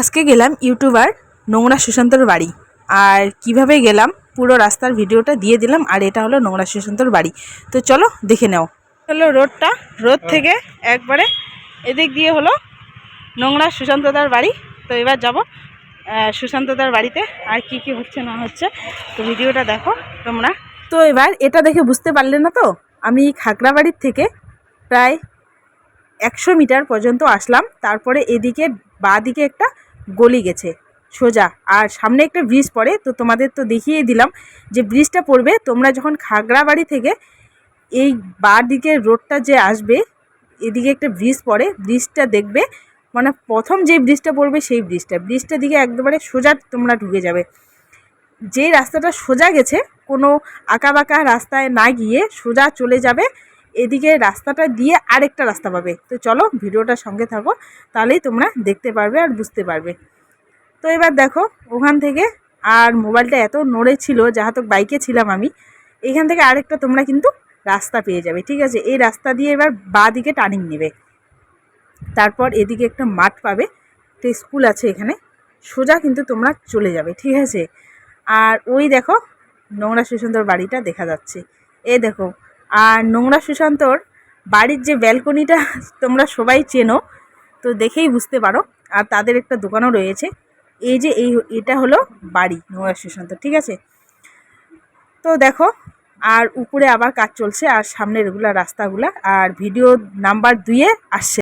আজকে গেলাম ইউটিউবার নোংরা সুশান্তর বাড়ি। আর কীভাবে গেলাম পুরো রাস্তার ভিডিওটা দিয়ে দিলাম আর এটা হলো নোংরা সুশান্তর বাড়ি। তো চলো দেখে নাও। হলো রোডটা রোড থেকে একবারে এদিক দিয়ে হলো নোংরা সুশান্তদার বাড়ি। তো এবার যাব সুশান্তদার বাড়িতে আর কি কি হচ্ছে না হচ্ছে। তো ভিডিওটা দেখো তোমরা। তো এবার এটা দেখে বুঝতে পারলে না তো আমি খাগড়াবাড়ির থেকে প্রায় একশো মিটার পর্যন্ত আসলাম। তারপরে এদিকে বাঁ দিকে একটা গলি গেছে। সোজা। আর সামনে একটা ব্রিজ পড়ে, তো তোমাদের তো দেখিয়ে দিলাম যে ব্রিজটা পড়বে। তোমরা যখন খাগড়াবাড়ি থেকে এই বাঁ দিকের রোডটা যে আসবে, এদিকে একটা ব্রিজ পড়ে। ব্রিজটা দেখবে মানে প্রথম যে ব্রিজটা পড়বে সেই ব্রিজটা ব্রিজটার দিকে একবারে সোজা তোমরা ঢুকে যাবে। যে রাস্তাটা সোজা গেছে, কোনো আঁকা বাঁকা রাস্তায় না গিয়ে সোজা চলে যাবে। এদিকে রাস্তাটা দিয়ে আরেকটা রাস্তা পাবে। তো চলো ভিডিওটা সঙ্গে থাকো, তাহলেই তোমরা দেখতে পারবে আর বুঝতে পারবে। তো এবার দেখো, ওখান থেকে আর মোবাইলটা এত নড়ে ছিল, যাহাতক বাইকে ছিলাম আমি, এখান থেকে আরেকটা তোমরা কিন্তু রাস্তা পেয়ে যাবে, ঠিক আছে? এই রাস্তা দিয়ে এবার বাঁ দিকে টার্নিং নেবে। তারপর এদিকে একটা মাঠ পাবে, একটা স্কুল আছে এখানে, সোজা কিন্তু তোমরা চলে যাবে, ঠিক আছে? আর ওই দেখো, নোংরা সুশান্তর বাড়িটা দেখা যাচ্ছে। এ দেখো আর নোংরা সুশান্তর বাড়ির যে ব্যালকনিটা তোমরা সবাই চেনো, তো দেখেই বুঝতে পারো। আর তাদের একটা দোকানও রয়েছে। এই যে এই, এটা হলো বাড়ি নোংরা সুশান্ত ঠিক আছে? তো দেখো, আর উপরে আবার কাজ চলছে, আর সামনে রেগুলার রাস্তাগুলা, আর ভিডিও নাম্বার দুইয়ে আসছে।